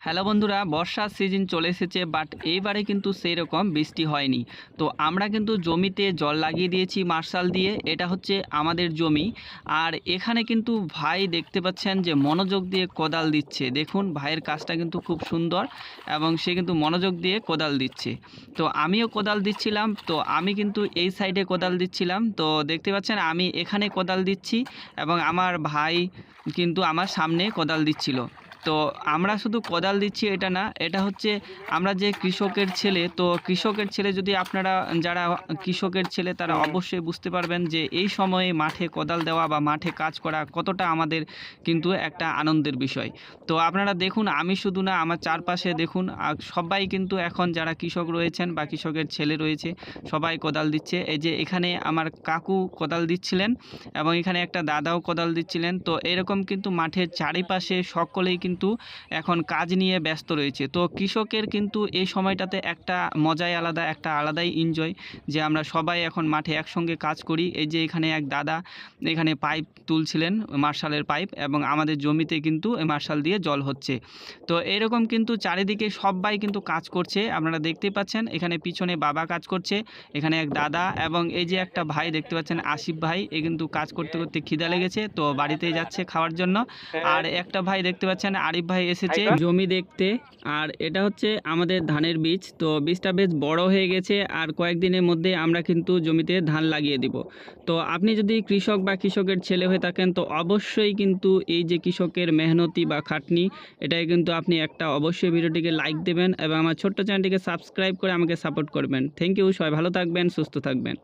Hello বন্ধুরা, বর্ষার season চলে এসেছে বাট এইবারে কিন্তু সেই রকম বৃষ্টি হয়নি। তো আমরা কিন্তু জমিতে জল লাগিয়ে দিয়েছি, মার্শাল দিয়ে, এটা হচ্ছে আমাদের জমি। আর এখানে কিন্তু ভাই দেখতে পাচ্ছেন যে মনোযোগ দিয়ে কোদাল দিচ্ছে। দেখুন, ভাইয়ের কাজটা কিন্তু খুব সুন্দর এবং সে কিন্তু মনোযোগ দিয়ে কোদাল দিচ্ছে। তো আমিও কোদাল দিচ্ছিলাম, তো আমি কিন্তু এই সাইডে কোদাল দিচ্ছিলাম। তো দেখতে পাচ্ছেন, আমি এখানে কোদাল দিচ্ছি এবং আমার ভাই কিন্তু আমার সামনে কোদাল দিচ্ছিল। তো আমরা শুধু কোদাল দিচ্ছি এটা না, এটা হচ্ছে আমরা যে কৃষকের ছেলে, তো কৃষকের ছেলে যদি আপনারা, যারা কৃষকের ছেলে তারা অবশ্যই বুঝতে পারবেন যে এই সময়ে মাঠে কোদাল দেওয়া বা মাঠে কাজ করা কতটা আমাদের কিন্তু একটা আনন্দের বিষয়। তো আপনারা দেখুন, আমি শুধু না, আমার চারপাশে দেখুন সবাই কিন্তু এখন যারা কৃষক রয়েছেন বা কৃষকের ছেলে রয়েছে, সবাই কোদাল দিচ্ছে। এই যে এখানে আমার কাকু কোদাল দিচ্ছিলেন এবং এখানে একটা দাদাও কোদাল দিচ্ছিলেন। তো এরকম কিন্তু মাঠের চারিপাশে সকলেই কিন্তু এখন কাজ নিয়ে ব্যস্ত রয়েছে। তো কৃষকের কিন্তু এই সময়টাতে একটা মজাই আলাদা, একটা আলাদাই এনজয় যে আমরা সবাই এখন মাঠে একসঙ্গে কাজ করি। এই যে এখানে এক দাদা এখানে পাইপ তুলছিলেন, মার্শালের পাইপ এবং আমাদের জমিতে কিন্তু মার্শাল দিয়ে জল হচ্ছে। তো এরকম কিন্তু চারিদিকে সবাই কিন্তু কাজ করছে। আপনারা দেখতেই পাচ্ছেন, এখানে পিছনে বাবা কাজ করছে, এখানে এক দাদা এবং এই যে একটা ভাই দেখতে পাচ্ছেন, আসিফ ভাই, এ কিন্তু কাজ করতে করতে খিদা লেগেছে, তো বাড়িতে যাচ্ছে খাওয়ার জন্য। আর একটা ভাই দেখতে পাচ্ছেন আরিফ ভাই এসেছে। জমি দেখতে। আর এটা হচ্ছে আমাদের ধানের বীজ। তো বীজটা বেশ বড় হয়ে গেছে। আর কয়েকদিনের মধ্যে আমরা কিন্তু জমিতে ধান লাগিয়ে দিব। তো আপনি যদি কৃষক বা কৃষকের ছেলে হয়ে থাকেন তো অবশ্যই কিন্তু এই যে কৃষকের মেহনতি বা খাটনি এটাই কিন্তু আপনি একটা অবশ্যই ভিডিওটিকে লাইক দেবেন এবং আমার ছোট্ট চ্যানেলটিকে সাবস্ক্রাইব করে আমাকে সাপোর্ট করবেন। থ্যাংক ইউ সবাই ভালো থাকবেন সুস্থ থাকবেন।